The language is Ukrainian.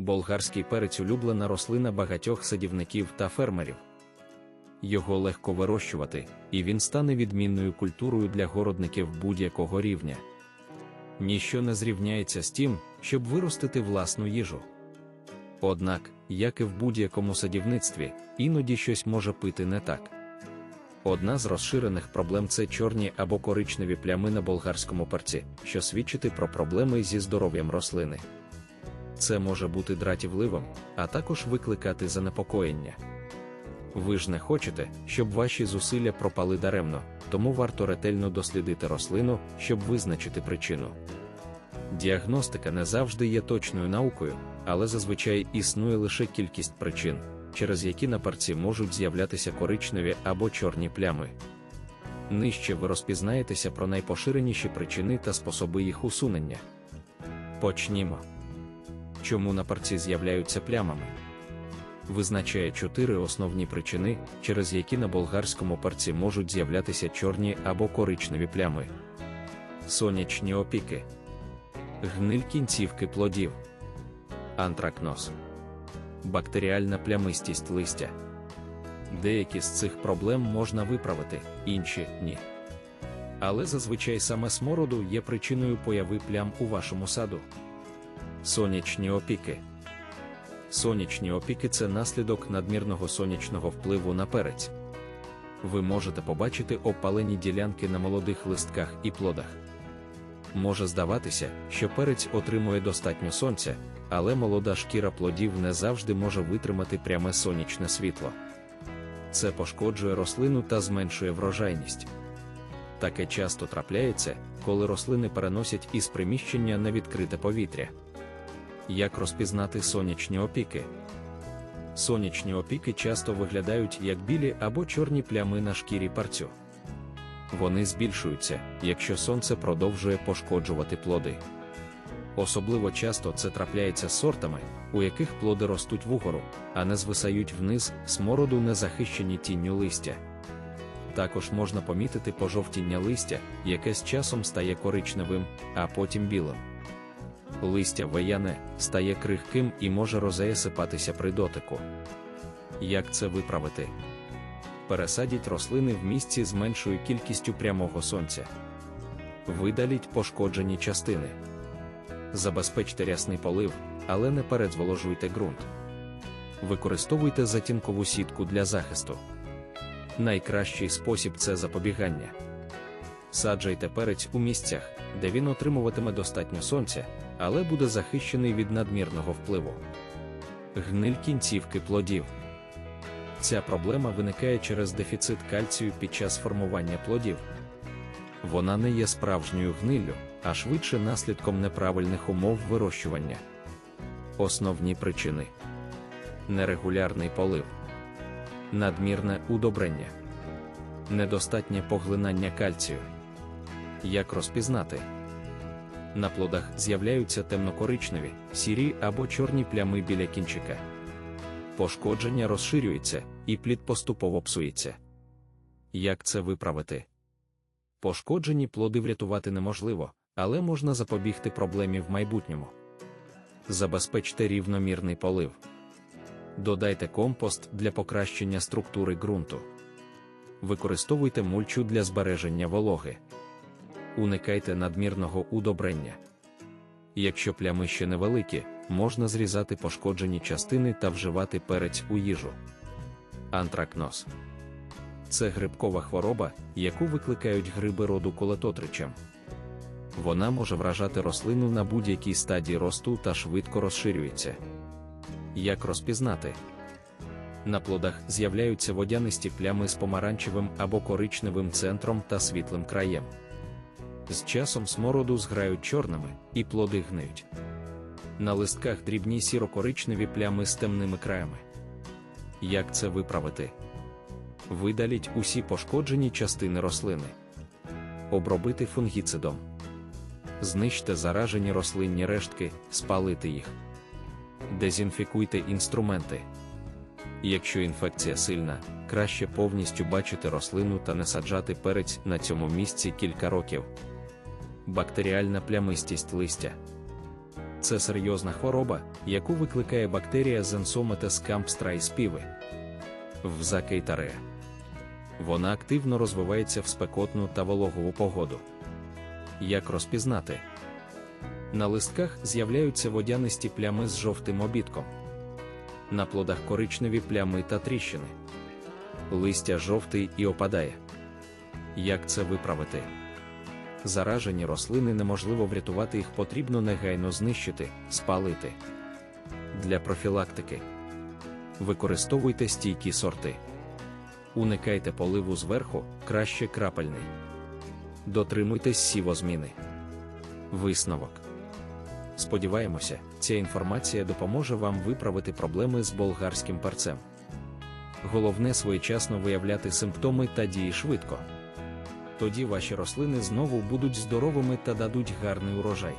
Болгарський перець улюблена рослина багатьох садівників та фермерів. Його легко вирощувати, і він стане відмінною культурою для городників будь-якого рівня. Ніщо не зрівняється з тим, щоб виростити власну їжу. Однак, як і в будь-якому садівництві, іноді щось може пити не так. Одна з розширених проблем це чорні або коричневі плями на болгарському перці, що свідчить про проблеми зі здоров'ям рослини. Це може бути дратівливим, а також викликати занепокоєння. Ви ж не хочете, щоб ваші зусилля пропали даремно, тому варто ретельно дослідити рослину, щоб визначити причину. Діагностика не завжди є точною наукою, але зазвичай існує лише кількість причин, через які на парці можуть з'являтися коричневі або чорні плями. Нижче ви розпізнаєтеся про найпоширеніші причини та способи їх усунення. Почнімо. Чому на парці з'являються плямами? Визначає чотири основні причини, через які на болгарському парці можуть з'являтися чорні або коричневі плями. Сонячні опіки, гниль кінцівки плодів, антракноз, бактеріальна плямистість листя. Деякі з цих проблем можна виправити, інші ні. Але зазвичай саме смороду є причиною появи плям у вашому саду. Сонячні опіки. Сонячні опіки це наслідок надмірного сонячного впливу на перець. Ви можете побачити опалені ділянки на молодих листках і плодах. Може здаватися, що перець отримує достатньо сонця, але молода шкіра плодів не завжди може витримати пряме сонячне світло. Це пошкоджує рослину та зменшує врожайність. Таке часто трапляється, коли рослини переносять із приміщення на відкрите повітря. Як розпізнати сонячні опіки? Сонячні опіки часто виглядають як білі або чорні плями на шкірі парцю. Вони збільшуються, якщо сонце продовжує пошкоджувати плоди. Особливо часто це трапляється з сортами, у яких плоди ростуть вугору, а не звисають вниз, смороду не захищені тінню листя. Також можна помітити пожовтіння листя, яке з часом стає коричневим, а потім білим. Листя вияне, стає крихким і може розеясипатися при дотику. Як це виправити? Пересадіть рослини в місці з меншою кількістю прямого сонця. Видаліть пошкоджені частини. Забезпечте рясний полив, але не передзволожуйте ґрунт. Використовуйте затінкову сітку для захисту. Найкращий спосіб це запобігання. Саджайте перець у місцях, де він отримуватиме достатньо сонця, але буде захищений від надмірного впливу. Гниль кінцівки плодів. Ця проблема виникає через дефіцит кальцію під час формування плодів. Вона не є справжньою гниллю, а швидше наслідком неправильних умов вирощування. Основні причини: нерегулярний полив, надмірне удобрення, недостатнє поглинання кальцію. Як розпізнати? На плодах з'являються темнокоричневі, сірі або чорні плями біля кінчика. Пошкодження розширюється, і плід поступово псується. Як це виправити? Пошкоджені плоди врятувати неможливо, але можна запобігти проблемі в майбутньому. Забезпечте рівномірний полив. Додайте компост для покращення структури ґрунту. Використовуйте мульчу для збереження вологи. Уникайте надмірного удобрення. Якщо плями ще невеликі, можна зрізати пошкоджені частини та вживати перець у їжу. Антракноз це грибкова хвороба, яку викликають гриби роду колетотричем. Вона може вражати рослину на будь-якій стадії росту та швидко розширюється. Як розпізнати? На плодах з'являються водянисті плями з помаранчевим або коричневим центром та світлим краєм. З часом смороду зграють чорними, і плоди гниють. На листках дрібні сіро-коричневі плями з темними краями. Як це виправити? Видаліть усі пошкоджені частини рослини. Обробити фунгіцидом. Знищте заражені рослинні рештки, спалити їх. Дезінфікуйте інструменти. Якщо інфекція сильна, краще повністю бачити рослину та не саджати перець на цьому місці кілька років. Бактеріальна плямистість листя. Це серйозна хвороба, яку викликає бактерія Zensomyces campstrai співи. Взакейтарея. Вона активно розвивається в спекотну та вологову погоду. Як розпізнати? На листках з'являються водянисті плями з жовтим обідком. На плодах коричневі плями та тріщини. Листя жовтий і опадає. Як це виправити? Заражені рослини неможливо врятувати, їх потрібно негайно знищити, спалити. Для профілактики використовуйте стійкі сорти. Уникайте поливу зверху, краще крапельний. Дотримуйтесь сівозміни. Висновок. Сподіваємося, ця інформація допоможе вам виправити проблеми з болгарським перцем. Головне своєчасно виявляти симптоми та дії швидко. Тоді ваші рослини знову будуть здоровими та дадуть гарний урожай.